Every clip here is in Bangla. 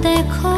দেখো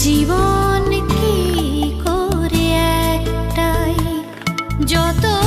জীবন কি করে একটাই? যত